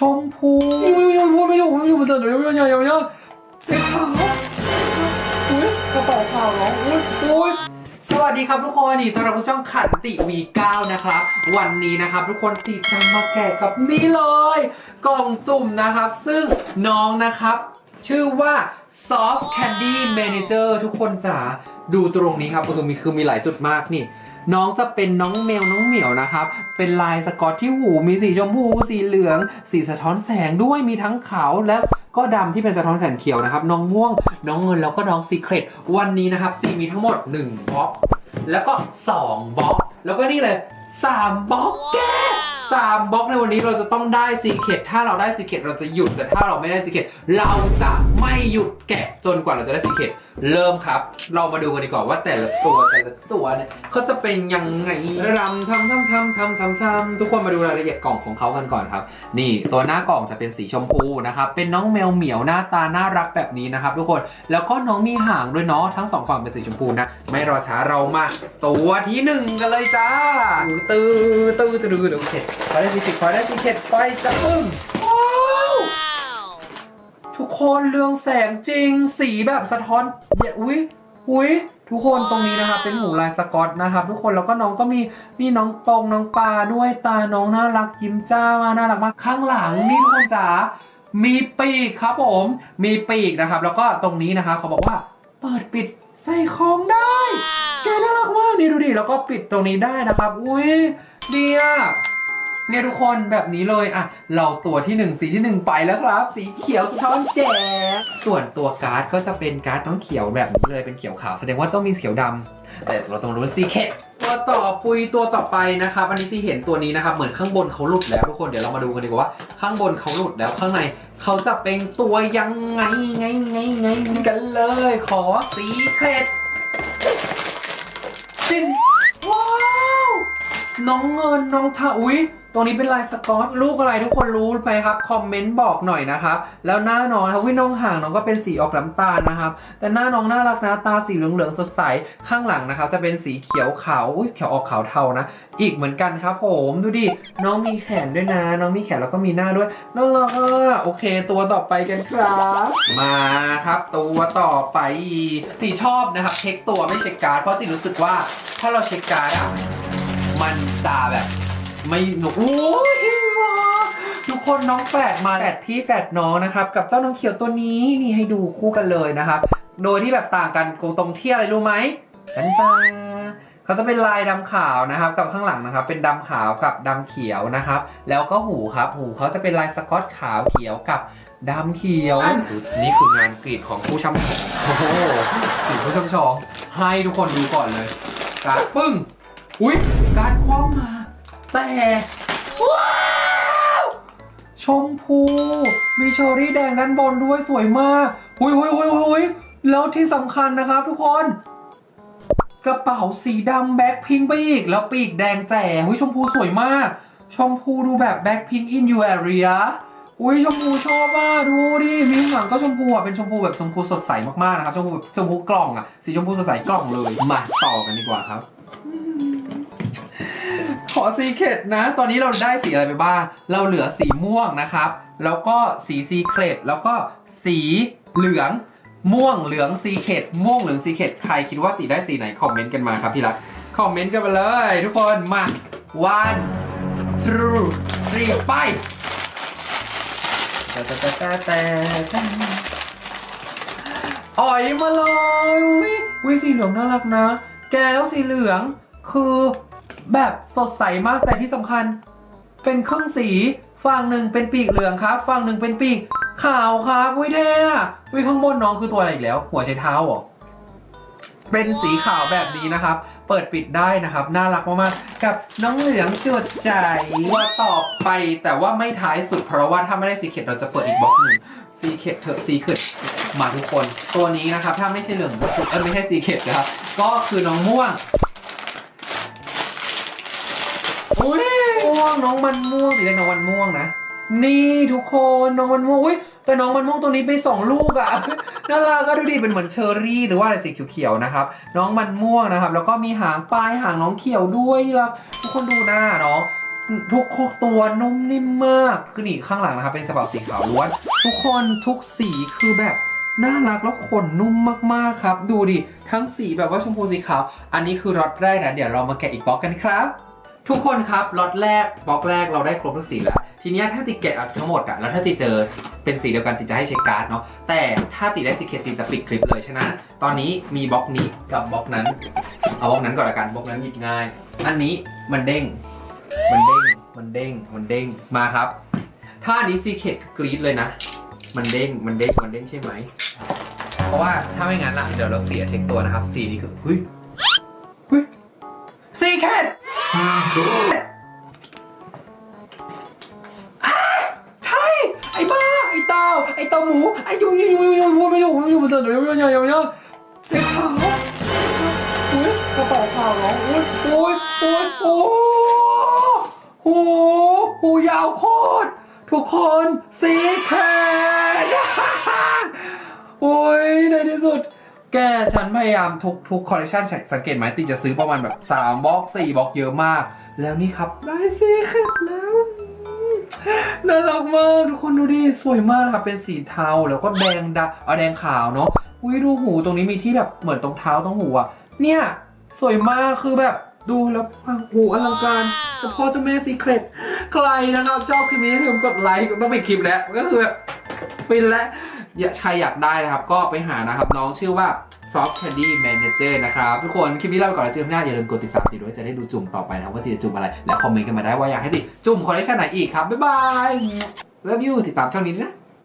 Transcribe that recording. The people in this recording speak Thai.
ชมพูพูไม่ถูกพูดไม่ถูกมันจะเดี๋ยวยังยังยังยังสีขาวอุ้ยกระเป๋าขาวเหรออุ้ยอุ้ยสวัสดีครับทุกคนนี่ต้อนรับเข้าช่องขันติวี9นะครับวันนี้นะครับทุกคนติดตามาแกะกับนี่เลย กล่องจุ่มนะครับ ซึ่งน้องนะครับ ชื่อว่า Soft Candy Manager ทุกคนจ๋าดูตรงนี้ครับตรงนี้คือมีหลายจุดมากนี่ น้องจะเป็นน้องแมวน้องเหมียวนะครับ เป็นลายสกอตที่หูมีสีชมพูสีเหลือง สีสะท้อนแสงด้วยมีทั้งขาวและก็ดำที่เป็นสะท้อนแสงเขียวนะครับ น้องม่วง น้องเงินแล้วก็น้องซีเครตวันนี้นะครับตีมีทั้งหมด1บล็อกแล้วก็2บล็อกแล้วก็นี่เลย3บล็อกแกสามบล็อกในวันนี้เราจะต้องได้ซีเคตถ้าเราได้ซีเคตเราจะหยุดแต่ถ้าเราไม่ได้ซีเคตเราจะ ไม่หยุดแกะจนกว่าเราจะได้ซีเคตเริ่มครับ เรามาดูกันดีกว่าว่าแต่ละตัวแต่ละตัวเนี่ยเขาจะเป็นยังไงรำทำทำทำทำทำทำทุกคนมาดูรายละเอียดกล่องของเขากันก่อนครับ นี่ตัวหน้ากล่องจะเป็นสีชมพูนะครับเป็นน้องแมวเหมียวหน้าตาน่ารักแบบนี้นะครับ ทุกคนแล้วก็น้องมีหางด้วยเนาะทั้งสองฝั่งเป็นสีชมพูนะไม่รอช้าเรามาตัวที่หนึ่งกันเลยจ้าตื้อตื้อตื้อตื้อโอเคขอได้สีเข็ดขอได้สีเข็ดไปจะปึ้งว้าว ทุกคนเรืองแสงจริง สีแบบสะท้อนเยอุ้ยอุ้ยทุกคนตรงนี้นะครับเป็นหูลายสกอตนะครับทุกคนแล้วก็น้องก็มีมีน้องปองน้องปลาด้วยตาน้องน่ารักยิ้มจ้ามาน่ารักมากข้างหลังนี่ทุกคนจ๋ามีปีกครับผม มีปีกนะครับ แล้วก็ตรงนี้นะครับเขาบอกว่า เปิดปิดใส่ของได้แกน่ารักมากนี่ดูดิแล้วก็ปิดตรงนี้ได้นะครับ อุ้ยดีอะ เนี่ยทุกคนแบบนี้เลยอะเราตัวที่หนึ่งสีที่หนึ่งไปแล้วครับ สีเขียวสะท้อนแจ๋ส่วนตัวการ์ดก็จะเป็นการ์ดน้องเขียวแบบนี้เลยเป็นเขียวขาวแสดงว่าต้องมีเขียวดำแต่เราต้องรู้สีเคทตัวต่อปุยตัวต่อไปนะครับอันนี้ที่เห็นตัวนี้นะครับเหมือนข้างบนเขาหลุดแล้วทุกคนเดี๋ยวเรามาดูกันดีกว่าว่าข้างบนเขาหลุดแล้วข้างในเขาจะเป็นตัวยังไงไงไงไงกันเลย ขอสีเคทจริงว้าวน้องเงินน้องทาอุ้ย ตรงนี้เป็นลายสกอตลูกอะไรทุกคนรู้ไหมครับคอมเมนต์บอกหน่อยนะครับแล้วหน้าน้องครับวิน้องห่างน้องก็เป็นสีออกน้ำตาลนะครับแต่หน้าน้องน่ารักนะตาสีเหลืองๆสดใสข้างหลังนะครับจะเป็นสีเขียวขาวอุ้ยเขียวออกขาวเทานะ อีกเหมือนกันครับ ผมดูดิน้องมีแขนด้วยนะ น้องมีแขนแล้วก็มีหน้าด้วยน่ารักโอเค ตัวต่อไปกันครับ มาครับตัวต่อไปตีชอบนะครับเช็คตัวไม่เช็คการ์ดเพราะตีรู้สึกว่าถ้าเราเช็คการ์ดอะมันจะแบบ ไม่หนุกโอ้ยว้าทุกคนน้องแฝดมาแฝดพี่แฝดน้องนะครับ กับเจ้าน้องเขียวตัวนี้นี่ให้ดูคู่กันเลยนะครับ โดยที่แบบต่างกันตรงที่อะไรรู้ไหมกันจ้าเขาจะเป็นลายดำขาวนะครับ กับข้างหลังนะครับ เป็นดำขาวกับดำเขียวนะครับ แล้วก็หูครับ หูเขาจะเป็นลายสกอตขาวเขียวกับดำเขียว นี่คืองานกรีดของผู้ช่ำชองโอ้โหกรีดผู้ช่ำชอง ให้ทุกคนดูก่อนเลยการ์ดปึ้ง อุ้ยการ์ดคว่ำมา แต่ว้าวชมพูมีเชอรี่แดงด้านบนด้วยสวยมากหุยหุยหุยหุยแล้วที่สำคัญนะครับทุกคน กระเป๋าสีดำแบ็คพิงไปอีก แล้วปีกแดงแจ๋หุยชมพูสวยมาก ชมพูดูแบบแบ็คพิง in your area อุ้ยชมพูชอบอะดูดิมีข้างหลังก็ชมพูอะเป็นชมพูแบบชมพูสดใสมากๆนะครับชมพูแบบชมพูกล่องอะสีชมพูสดใสกล่องเลยมาต่อกันดีกว่าครับ อซีเคดนะ ตอนนี้เราได้สีอะไรไปบ้าง เราเหลือสีม่วงนะครับ แล้วก็สีซีเคดแล้วก็สีเหลืองม่วงเหลืองซีเคดม่วงเหลืองซีเคดใครคิดว่าติได้สีไหนคอมเมนต์กันมาครับพี่รักคอมเมนต์กันมาเลย ทุกคนมา one two three ไปแต่แต่แต่แต่อ่อยมาเลยอุ้ยอุ้ยสีเหลืองน่ารักนะ แกแล้วสีเหลืองคือ แบบสดใสมากแต่ที่สำคัญ เป็นครึ่งสีฝั่งหนึ่งเป็นปีกเหลืองครับฝั่งหนึ่งเป็นปีกขาวครับอุ้ยเท่อะอุ้ยข้างบนน้องคือตัวอะไรอีกแล้ว หัวใช้เท้าเหรอเป็นสีขาวแบบนี้นะครับ เปิดปิดได้นะครับ น่ารักมากๆ กับน้องเหลืองจุดใจว่าต่อไปแต่ว่าไม่ท้ายสุดเพราะว่าถ้าไม่ได้สีเข็ดเราจะเปิดอีกบล็อกหนึ่งสีเข็ดเถอะสีเข็ดมาทุกคน ตัวนี้นะครับ ถ้าไม่ใช่เหลืองก็คือไม่ใช่สีเข็ดนะครับก็คือน้องม่วง อุ้ยม่วง น้องมันม่วงสีแดงน้องมันม่วงนะ นี่ทุกคนน้องมันม่วงอุ้ยแต่น้องมันม่วงตัวนี้ไปสองลูกอะน่ารักก็ดูดิเป็นเหมือนเชอร์รี่หรือว่าอะไรสีเขียวๆนะครับ น้องมันม่วงนะครับ แล้วก็มีหางปลายหางน้องเขียวด้วยนี่ละทุกคนดูหน้าเนาะทุกตัวนุ่มนิ่มมากคือนี่ข้างหลังนะครับเป็นกระเป๋าสีขาวล้วน ทุกคนทุกสีคือแบบน่ารักแล้วขนนุ่มมากๆครับ ดูดิ ทั้งสีแบบว่าชมพูสีขาว อันนี้คือล็อตแรกนะ เดี๋ยวเรามาแกะอีกบล็อกกันครับ ทุกคนครับล็อตแรกบล็อกแรกเราได้ครบทุกสีแล้ว ทีนี้ถ้าติแกะทั้งหมดอะแล้วถ้าติเจอเป็นสีเดียวกันติจะให้เช็คการ์ดเนาะแต่ถ้าติได้สีเคติจะปิดคลิปเลย ฉะนั้นตอนนี้มีบล็อกนี้กับบล็อกนั้น เอาบล็อกนั้นก่อนละกันบล็อกนั้นหยิบง่าย อันนี้มันเด้ง มันเด้งมันเด้งมันเด้งมาครับ ถ้าอันนี้ซีเคทกรีดเลยนะ มันเด้งมันเด้งมันเด้งใช่ไหมเพราะว่าถ้าไม่งั้นล่ะเดี๋ยวเราเสียเช็คตัวนะครับสีนี้คือเฮ้ย ใช่ ไอ้บ้า ไอ้เต่าไอ้เต่าหมู ไอ้ยุงยุงยุงยุงพูดไม่อยู่ไม่อยู่มันจะเดี๋ยวเดี๋ยวเดี๋ยวเดี๋ยวไอ้ขาวอุ้ยกระเป๋าขาวเหรออุ้ยอุ้ยอุ้ยโอ้โหหูยาวโคตรทุกคนสีแคทโอ้ยในที่สุด แกฉันพยายามทุกทุกคอลเลคชันสังเกตไหมตีจะซื้อประมาณแบบ3บล็อก4บล็อกเยอะมาก แล้วนี่ครับได้สีแคทแล้วน่ารักมาก ทุกคนดูดิสวยมากนะครับเป็นสีเทาแล้วก็แดงดำเอาแดงขาวเนาะอุ้ยดูหูตรงนี้มีที่แบบเหมือนตรงเท้าตรงหูอะเนี่ยสวยมากคือแบบดูแล้วหูอลังการเฉพาะเจ้าแม่ซีเครตใครนะครับชอบคลิปนี้อย่าลืมกดไลค์ก็ต้องไปคลิปแล้วก็คือแบบฟินแล้วอย่า ใครอยากได้นะครับ ก็ไปหานะครับ น้องชื่อว่า Soft Candy Manager นะครับทุกคนคลิปนี้ลาไปก่อนแล้วเจอกันหน้าอย่าลืมกดติดตามติดด้วยจะได้ดูจุ่มต่อไปนะครับว่าติดจะจุ่มอะไร และคอมเมนต์กันมาได้ว่าอยากให้ติดจุ่มคอลเลคชันไหนอีกครับบ๊ายบาย Love you ติดตามช่องนี้ด้วยนะ